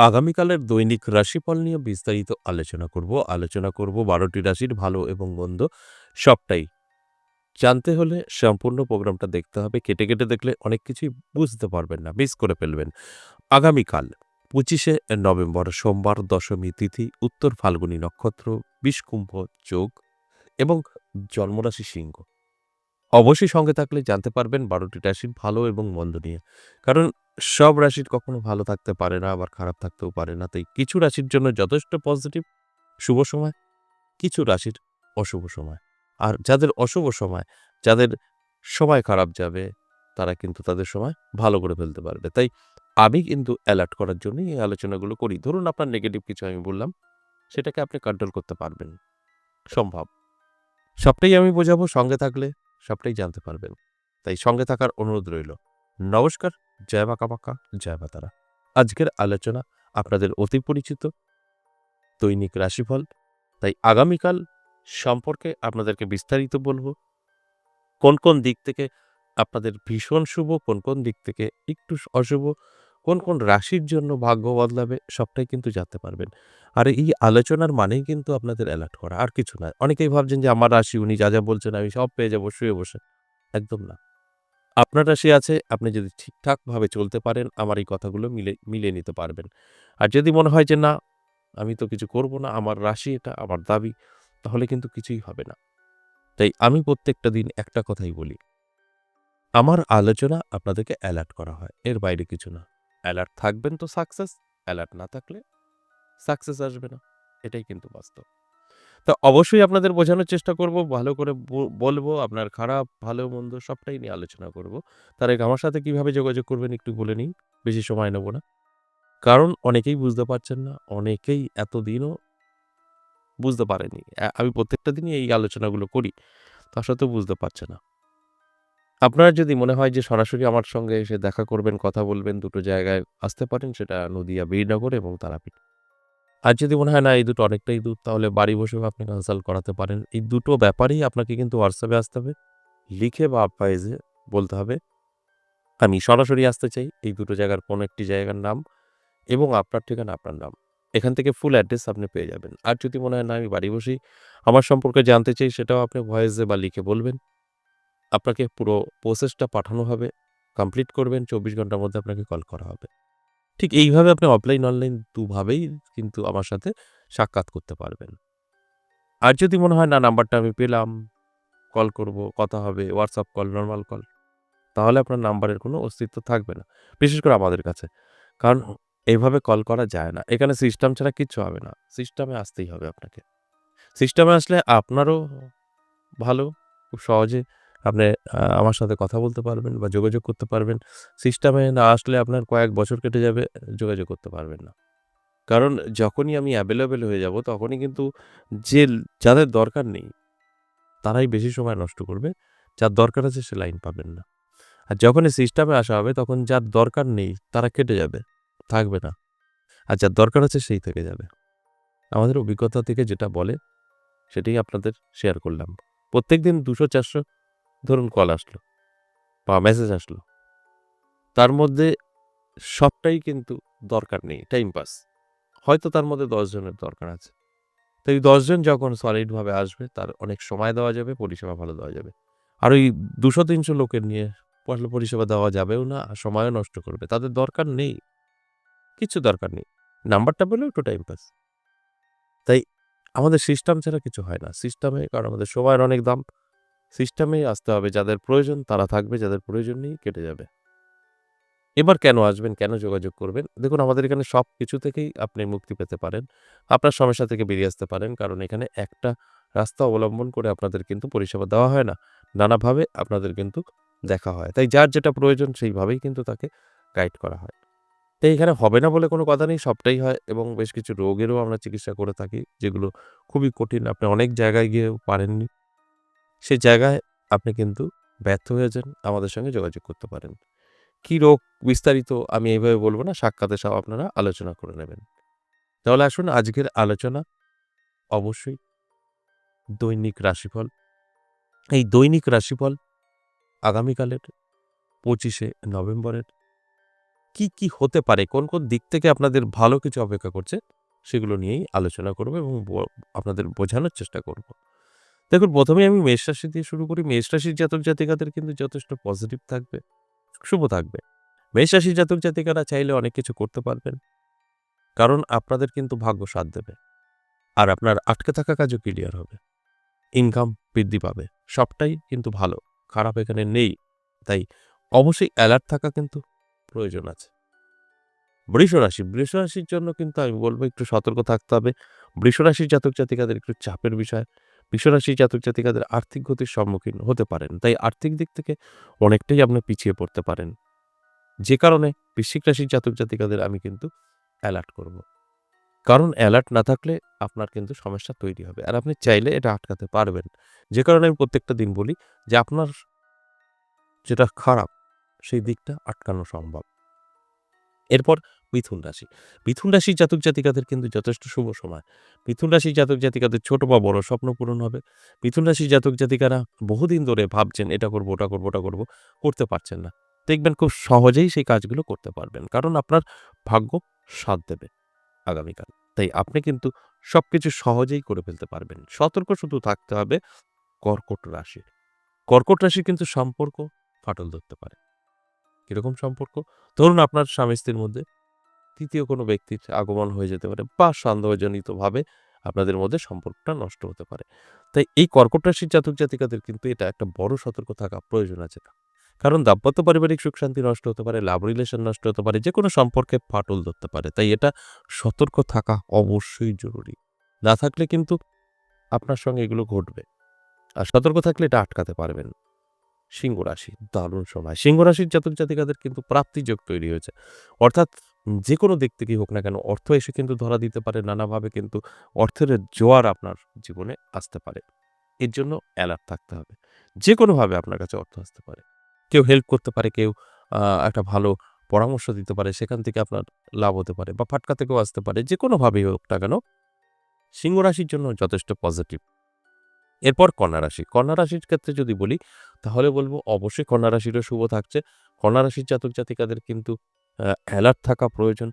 আগামীকালের দৈনিক রাশিফল নিয়ে বিস্তারিত আলোচনা করব। আলোচনা করব বারোটি রাশির ভালো এবং মন্দ সবটাই। জানতে হলে সম্পূর্ণ প্রোগ্রামটা দেখতে হবে। কেটে কেটে দেখলে অনেক কিছুই বুঝতে পারবেন না, মিস করে ফেলবেন। আগামীকাল, পঁচিশে নভেম্বর, সোমবার দশমী তিথি, উত্তর ফাল্গুনী নক্ষত্র, বিষকুম্ভ যোগ এবং জন্মরাশি সিংহ। অবশ্যই সঙ্গে থাকলে জানতে পারবেন বারোটি রাশির ভালো এবং মন্দ নিয়ে। কারণ সব রাশির কখনো ভালো থাকতে পারে না, আবার খারাপ থাকতেও পারে না। তাই কিছু রাশির জন্য যথেষ্ট পজিটিভ শুভ সময়, কিছু রাশির অশুভ সময়। আর যাদের অশুভ সময়, যাদের সময় খারাপ যাবে, তারা কিন্তু তাদের সময় ভালো করে ফেলতে পারবে। তাই আমি কিন্তু অ্যালার্ট করার জন্যই এই আলোচনাগুলো করি। ধরুন আপনার নেগেটিভ কিছু আমি বললাম, সেটাকে আপনি কন্ট্রোল করতে পারবেন। সম্ভব। সবটাই আমি বোঝাবো সঙ্গে থাকলে, সবটাই জানতে পারবেন। তাই সঙ্গে থাকার অনুরোধ রইল। নমস্কার। জয় মা কামাক্কা, জয় মা তারা। আজকের আলোচনা আপনাদের অতি পরিচিত। দৈনিক রাশিফল। তাই আগামীকাল সম্পর্কে আপনাদেরকে বিস্তারিত বলব। কোন কোন দিক থেকে আপনাদের ভীষণ শুভ, কোন কোন দিক থেকে একটু অশুভ, কোন কোন রাশির জন্য ভাগ্য বদলাবে সবটাই কিন্তু জানতে পারবেন। আর এই আলোচনার মানেই কিন্তু আপনাদের অ্যালার্ট করা। আর কিছু নয় অনেকেই ভাবছেন যে আমার রাশি, উনি যা যা বলছেন, আমি সব পেয়ে যাব, শুয়ে বসে। একদম না। আপনার রাশি আছে, আপনি যদি ঠিকঠাকভাবে চলতে পারেন, আমার এই কথাগুলো মিলে মিলিয়ে নিতে পারবেন। আর যদি মনে হয় যে, না, আমি তো কিছু করব না, আমার রাশি এটা, আমার দাবি, তাহলে কিন্তু কিছুই হবে না। তাই আমি প্রত্যেকটা দিন একটা কথাই বলি। আমার আলোচনা আপনাদেরকে অ্যালার্ট করা হয়, এর বাইরে কিছু না। অ্যালার্ট থাকবেন তো সাকসেস অ্যালার্ট না থাকলে সাকসেস আসবে না। এটাই কিন্তু বাস্তব। তো অবশ্যই আপনাদের বোঝানোর চেষ্টা করব, ভালো করে বলব, আপনার খারাপ, ভালো, মন্দ সবটাই নিয়ে আলোচনা করব। তার আগে আমার সাথে কীভাবে যোগাযোগ করবেন একটু বলে নিই, বেশি সময় নেব না। কারণ অনেকেই বুঝতে পারছেন না, অনেকেই এতদিনও বুঝতে পারেনি। আমি প্রত্যেকটা দিনই এই আলোচনাগুলো করি তার সাথেও বুঝতে পারছে না। আপনার যদি মনে হয় যে সরাসরি আমার সঙ্গে এসে দেখা করবেন, কথা বলবেন, দুটো জায়গায় আসতে পারেন, সেটা নদিয়া, বীরনগর এবং তারাপীঠ। আর যদি মনে হয়, না, এই দুটো অনেকটাই দূর, তাহলে বাড়ি বসেও আপনি কনসাল্ট করাতে পারেন। এই দুটো ব্যাপারেই আপনাকে কিন্তু হোয়াটসঅ্যাপে আসতে হবে। লিখে বা ভয়েসে বলতে হবে, আমি সরাসরি আসতে চাই, এই দুটো জায়গার কোনো একটি জায়গার নাম এবং আপনার ঠিকানা, আপনার নাম। এখান থেকে ফুল অ্যাড্রেস আপনি পেয়ে যাবেন। আর যদি মনে হয়, না, আমি বাড়ি বসেই আমার সম্পর্কে জানতে চাই, সেটাও আপনি ভয়েসে বা লিখে বলবেন। আপনাকে পুরো প্রসেসটা পাঠানো হবে কমপ্লিট করবেন, চব্বিশ ঘণ্টার মধ্যে আপনাকে কল করা হবে। ঠিক এইভাবে আপনি অফলাইন অনলাইন দুভাবেই কিন্তু আমার সাথে সাক্ষাৎ করতে পারবেন। আর যদি মনে হয়, না, নাম্বারটা আমি পেলাম, কল করব, কথা হবে হোয়াটসঅ্যাপ কল নর্মাল কল, তাহলে আপনার নাম্বারের কোনো অস্তিত্ব থাকবে না, বিশেষ করে আমাদের কাছে। কারণ এইভাবে কল করা যায় না। এখানে সিস্টেম ছাড়া কিচ্ছু হবে না। সিস্টেমে আসতেই হবে আপনাকে। সিস্টেমে আসলে আপনারও ভালো, খুব সহজে আপনি আমার সাথে কথা বলতে পারবেন বা যোগাযোগ করতে পারবেন। সিস্টেমে না আসলে আপনার কয়েক বছর কেটে যাবে, যোগাযোগ করতে পারবেন না। কারণ যখনই আমি অ্যাভেলেবেল হয়ে যাব, তখনই কিন্তু যে যাদের দরকার নেই, তারাই বেশি সময় নষ্ট করবে। যার দরকার আছে সে লাইন পাবেন না। আর যখনই সিস্টেমে আসা হবে, তখন যার দরকার নেই, তারা কেটে যাবে, থাকবে না। আর যার দরকার আছে সেই থেকে যাবে। আমাদের অভিজ্ঞতা থেকে যেটা বলে, সেটাই আপনাদের শেয়ার করলাম। প্রত্যেক দিন দুশো, চারশো ধরুন কল আসলো বা মেসেজ আসলো। তার মধ্যে সবটাই কিন্তু দরকার নেই টাইম পাস হয়তো তার মধ্যে দশজনের দরকার আছে। তো এই দশজন যখন সলিডভাবে আসবে, তার অনেক সময় দেওয়া যাবে, পরিষেবা ভালো দেওয়া যাবে। আর ওই দুশো, তিনশো লোকের নিয়ে পরিষেবা দেওয়া যাবেও না, আর সময়ও নষ্ট করবে। তাদের দরকার নেই। কিছু দরকার নেই। নাম্বারটা পেলেও একটু টাইম পাস তাই আমাদের সিস্টেম ছাড়া কিছু হয় না। সিস্টেমে কারণ আমাদের সময়ের অনেক দাম। সিস্টেমেই আসতে হবে, যাদের প্রয়োজন তারা থাকবে, যাদের প্রয়োজন নেই কেটে যাবে। এবার কেন আসবেন, কেন যোগাযোগ করবেন? দেখুন, আমাদের এখানে সব কিছু থেকেই আপনি মুক্তি পেতে পারেন। আপনার সমস্যা থেকে বেরিয়ে আসতে পারেন, কারণ এখানে একটা রাস্তা অবলম্বন করে আপনাদের কিন্তু পরিষেবা দেওয়া হয় না। নানাভাবে আপনাদের কিন্তু দেখা হয়। তাই যার যেটা প্রয়োজন সেইভাবেই কিন্তু তাকে গাইড করা হয়। তাই এখানে হবে না বলে কোনো কথা নেই, সবটাই হয় এবং বেশ কিছু রোগেরও আমরা চিকিৎসা করে থাকি, যেগুলো খুবই কঠিন। আপনি অনেক জায়গায় গিয়েও পারেননি। সেই জায়গায় আপনি কিন্তু ব্যর্থ হয়েছেন আমাদের সঙ্গে যোগাযোগ করতে পারেন। কী রোগ বিস্তারিত আমি এইভাবে বলব না সাক্ষাতে সব আপনারা আলোচনা করে নেবেন। তাহলে আসুন আজকের আলোচনা অবশ্যই দৈনিক রাশিফল। এই দৈনিক রাশিফল আগামীকালের পঁচিশে নভেম্বরের কি, কি হতে পারে, কোন, কোন দিক থেকে আপনাদের ভালো কিছু অপেক্ষা করছে, সেগুলো নিয়েই আলোচনা করব এবং আপনাদের বোঝানোর চেষ্টা করব। দেখুন ১ম এই আমি মেষ রাশি দিয়ে শুরু করি। মেষ রাশির জাতক-জাতিকাদের কিন্তু যথেষ্ট পজিটিভ থাকবে, শুভ থাকবে। মেষ রাশির জাতক-জাতিকারা চাইলে অনেক কিছু করতে পারবেন। কারণ আপনাদের কিন্তু ভাগ্য সাথ দেবে। আর আপনার আটকে থাকা কাজও ক্লিয়ার হবে। ইনকাম বৃদ্ধি পাবে। সবটাই কিন্তু ভালো। খারাপ এখানে নেই। তাই অবশ্যই অ্যালার্ট থাকা কিন্তু প্রয়োজন আছে। বৃষ রাশি, বৃষ রাশির জন্য কিন্তু আমি বলব একটু সতর্ক থাকতে হবে। বৃষ রাশির জাতক-জাতিকাদের একটু চাপের বিষয়। বৃষ রাশির জাতক-জাতিকাদের আর্থিক ক্ষতির সম্মুখীন হতে পারেন। তাই আর্থিক দিক থেকে অনেকটাই আপনি পিছিয়ে পড়তে পারেন। যে কারণে বৃশ্চিক রাশির জাতক-জাতিকাদের আমি কিন্তু অ্যালার্ট করব। কারণ অ্যালার্ট না থাকলে আপনার কিন্তু সমস্যা তৈরি হবে। আর আপনি চাইলে এটা আটকাতে পারবেন। যে কারণে আমি প্রত্যেকটা দিন বলি যে আপনার যেটা খারাপ, সেই দিকটা আটকানো সম্ভব। এরপর মিথুন রাশি। মিথুন রাশির জাতক-জাতিকাদের কিন্তু যথেষ্ট শুভ সময়। মিথুন রাশির জাতক-জাতিকাদের ছোট বা বড় স্বপ্ন পূরণ হবে। মিথুন রাশির জাতক-জাতিকারা বহুদিন ধরে ভাবছেন, এটা করব, ওটা করব ওটা করব করতে পারছেন না। দেখবেন খুব সহজেই সেই কাজগুলো করতে পারবেন। কারণ আপনার ভাগ্য সাথ দেবে আগামীকাল। তাই আপনি কিন্তু সব কিছু সহজেই করে ফেলতে পারবেন। সতর্ক শুধু থাকতে হবে কর্কট রাশির। কর্কট রাশির কিন্তু সম্পর্ক ফাটল ধরতে পারে। কীরকম সম্পর্ক? ধরুন আপনার স্বামী-স্ত্রীর মধ্যে তৃতীয় কোনো ব্যক্তির আগমন হয়ে যেতে পারে বা সন্দেহজনিতভাবে আপনাদের মধ্যে সম্পর্কটা নষ্ট হতে পারে। তাই এই কর্কট রাশির জাতক-জাতিকাদের কিন্তু এটা একটা বড় সতর্ক থাকা প্রয়োজন আছে। কারণ দাম্পত্য পারিবারিক সুখ-শান্তি নষ্ট হতে পারে, লাভ রিলেশন নষ্ট হতে পারে, যে কোনো সম্পর্কে ফাটল ধরতে পারে। তাই এটা সতর্ক থাকা অবশ্যই জরুরি। না থাকলে কিন্তু আপনার সঙ্গে এগুলো ঘটবে। আর সতর্ক থাকলে এটা আটকাতে পারবেন। সিংহ রাশি, দারুণ সময়। সিংহ রাশির জাতক-জাতিকাদের কিন্তু প্রাপ্তিযোগ তৈরি হয়েছে। অর্থাৎ যেকোনো দিক থেকেই হোক না কেন অর্থ এসে কিন্তু ধরা দিতে পারে নানাভাবে কিন্তু অর্থের জোয়ার আপনার জীবনে আসতে পারে। এর জন্য অ্যালার্ট থাকতে হবে। যে কোনোভাবে আপনার কাছে অর্থ আসতে পারে। কেউ হেল্প করতে পারে, কেউ একটা ভালো পরামর্শ দিতে পারে, সেখান থেকে আপনার লাভ হতে পারে বা ফাটকা থেকেও আসতে পারে। যে কোনোভাবেই হোক না কেন সিংহ রাশির জন্য যথেষ্ট পজিটিভ। এরপর কন্যা রাশি। কন্যা রাশির ক্ষেত্রে যদি বলি তাহলে বলব অবশ্যই কন্যা রাশিরও শুভ থাকছে। কন্যা রাশির জাতক-জাতিকাদের কিন্তু আ অ্যালার্ট থাকা প্রয়োজন।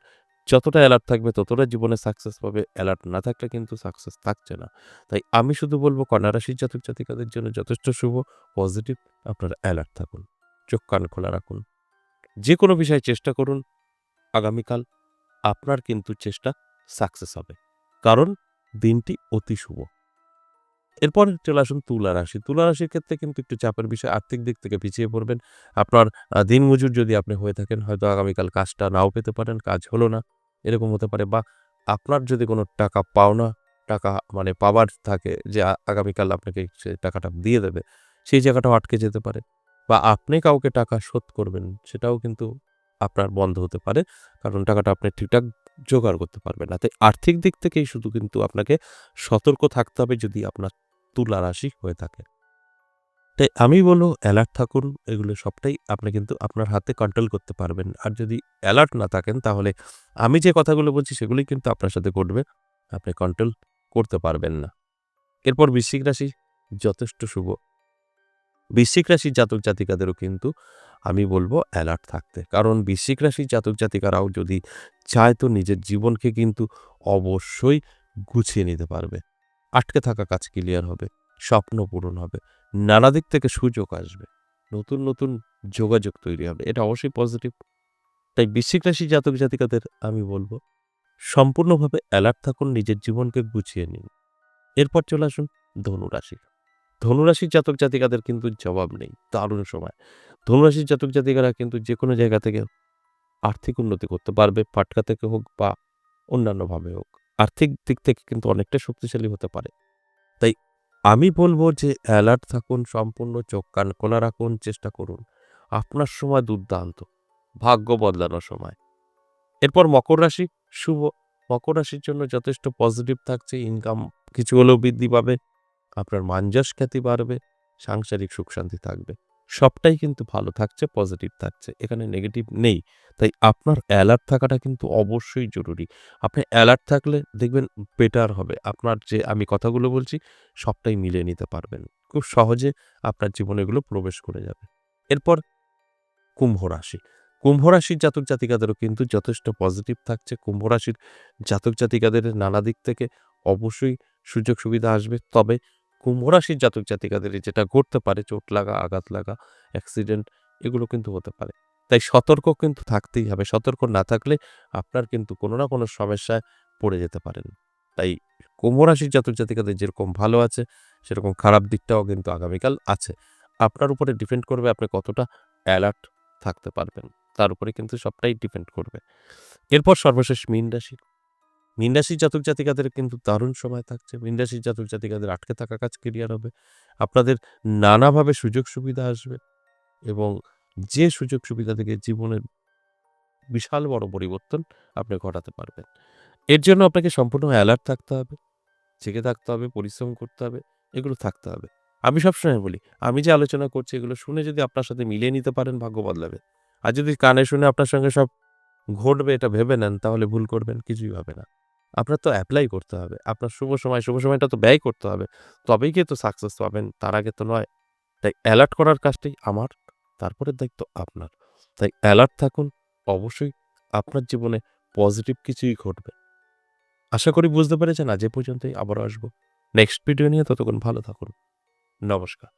যতটা অ্যালার্ট থাকবে ততটা জীবনে সাকসেস পাবে। অ্যালার্ট না থাকলে কিন্তু সাকসেস থাকছে না। তাই আমি শুধু বলব কন্যা রাশির জাতক-জাতিকাদের জন্য যথেষ্ট শুভ, পজিটিভ। আপনারা অ্যালার্ট থাকুন। চোখ কান খোলা রাখুন। যে কোনো বিষয়ে চেষ্টা করুন। আগামীকাল আপনার কিন্তু চেষ্টা সাকসেস হবে। কারণ দিনটি অতি শুভ। এরপর চলে আসুন তুলা রাশি। তুলা রাশির ক্ষেত্রে কিন্তু একটু চাপের বিষয়। আর্থিক দিক থেকে পিছিয়ে পড়বেন। আপনার দিন মজুর যদি আপনি হয়ে থাকেন হয়তো আগামীকাল কাজটা নাও পেতে পারেন, কাজ হলো না। এরকম হতে পারে বা আপনার যদি কোনো টাকা পাওনা টাকা মানে পাওয়ার থাকে যে আগামীকাল আপনাকে সে টাকাটা দিয়ে দেবে, সেই জায়গাটাও আটকে যেতে পারে। বা আপনি কাউকে টাকা শোধ করবেন সেটাও কিন্তু আপনার বন্ধ হতে পারে। কারণ টাকাটা আপনি ঠিকঠাক জোগাড় করতে পারবেন না। তাই আর্থিক দিক থেকেই শুধু কিন্তু আপনাকে সতর্ক থাকতে হবে যদি আপনার তুলা রাশি হয়ে থাকে। তাই আমি বলব অ্যালার্ট থাকুন। এগুলো সবটাই আপনি কিন্তু আপনার হাতে কন্ট্রোল করতে পারবেন। আর যদি অ্যালার্ট না থাকেন, তাহলে আমি যে কথাগুলো বলছি, সেগুলোই কিন্তু আপনার সাথে ঘটবে। আপনি কন্ট্রোল করতে পারবেন না। এরপর বৃশ্চিক রাশি, যথেষ্ট শুভ। বৃশ্চিক রাশির জাতক-জাতিকাদেরও কিন্তু আমি বলব অ্যালার্ট থাকতে। কারণ বৃশ্চিক রাশির জাতক-জাতিকারাও যদি চায়, তো নিজের জীবনকে কিন্তু অবশ্যই গুছিয়ে নিতে পারবে। আটকে থাকা কাজ ক্লিয়ার হবে। স্বপ্ন পূরণ হবে। নানা দিক থেকে সুযোগ আসবে। নতুন, নতুন যোগাযোগ তৈরি হবে। এটা অবশ্যই পজিটিভ। তাই বৃশ্চিক রাশি জাতক-জাতিকাদের আমি বলব সম্পূর্ণভাবে অ্যালার্ট থাকুন, নিজের জীবনকে গুছিয়ে নিন। এরপর চলে আসুন ধনু রাশি। ধনু রাশির জাতক-জাতিকাদের কিন্তু জবাব নেই। দারুণ সময়। ধনুরাশির জাতক-জাতিকারা কিন্তু যে কোনো জায়গা থেকে আর্থিক উন্নতি করতে পারবে। পাটকা থেকে হোক বা অন্যান্যভাবে হোক। আর্থিক দিক থেকে কিন্তু অনেকটা শক্তিশালী হতে পারে। তাই আমি বলব যে অ্যালার্ট থাকুন, সম্পূর্ণ চোখ কান খোলা রাখুন, চেষ্টা করুন। আপনার সময় দুর্দান্ত। ভাগ্য বদলানোর সময়। এরপর মকর রাশি শুভ। মকর রাশির জন্য যথেষ্ট পজিটিভ থাকছে। ইনকাম কিছু হলেও বৃদ্ধি পাবে। আপনার মান-যশ খ্যাতি বাড়বে। সাংসারিক সুখ-শান্তি থাকবে। সবটাই কিন্তু ভালো থাকছে, পজিটিভ থাকছে। এখানে নেগেটিভ নেই। তাই আপনার অ্যালার্ট থাকাটা কিন্তু অবশ্যই জরুরি। আপনি অ্যালার্ট থাকলে দেখবেন বেটার হবে। আপনার যে আমি কথাগুলো বলছি সবটাই মিলিয়ে নিতে পারবেন। খুব সহজে আপনার জীবনে এগুলো প্রবেশ করে যাবে। এরপর কুম্ভ রাশি। কুম্ভ রাশির জাতক জাতিকাদেরও কিন্তু যথেষ্ট পজিটিভ থাকছে কুম্ভ রাশির জাতক জাতিকাদের নানা দিক থেকে অবশ্যই সুযোগ সুবিধা আসবে তবে কুম্ভ জাতক জাতিকাদের যেটা ঘটতে পারে, চোট লাগা, আঘাত লাগা অ্যাক্সিডেন্ট এগুলো কিন্তু হতে পারে। তাই সতর্ক কিন্তু থাকতেই হবে। সতর্ক না থাকলে আপনার কিন্তু কোনো না কোনো সমস্যায় পড়ে যেতে পারেন। তাই কুম্ভ জাতক জাতিকাদের যেরকম ভালো আছে, সেরকম খারাপ দিকটাও কিন্তু আগামীকাল আছে। আপনার উপরে ডিপেন্ড করবে আপনি কতটা অ্যালার্ট থাকতে পারবেন। তার উপরে কিন্তু সবটাই ডিপেন্ড করবে। এরপর সর্বশেষ মীন রাশি। মীন রাশির জাতক জাতিকাদের কিন্তু দারুণ সময় থাকছে। মীন জাতক জাতিকাদের আটকে থাকা কাজ ক্লিয়ার হবে। আপনাদের নানাভাবে সুযোগ সুবিধা আসবে এবং যে সুযোগ সুবিধা থেকে জীবনের বিশাল বড় পরিবর্তন আপনি ঘটাতে পারবেন। এর জন্য আপনাকে সম্পূর্ণ অ্যালার্ট থাকতে হবে, জেগে থাকতে হবে, পরিশ্রম করতে হবে, এগুলো থাকতে হবে। আমি সবসময় বলি, আমি যে আলোচনা করছি এগুলো শুনে যদি আপনার সাথে মিলিয়ে নিতে পারেন, ভাগ্য বদলাবে। আর যদি কানে শুনে আপনার সঙ্গে সব ঘটবে এটা ভেবে নেন, তাহলে ভুল করবেন, কিছুই হবে না। আপনার তো অ্যাপ্লাই করতে হবে। আপনার শুভ সময়, শুভ সময়টা তো ব্যয় করতে হবে। তবেই কিন্তু সাকসেস পাবেন, তার আগে তো নয়। তাই অ্যালার্ট করার কাজটাই আমার, তারপরের দায়িত্ব আপনার। তাই অ্যালার্ট থাকুন, অবশ্যই আপনার জীবনে পজিটিভ কিছুই ঘটবে। আশা করি বুঝতে পেরেছেন, আজ এ পর্যন্তই, আবারও আসব। নেক্সট ভিডিও নিয়ে ততক্ষণ ভালো থাকুন। নমস্কার।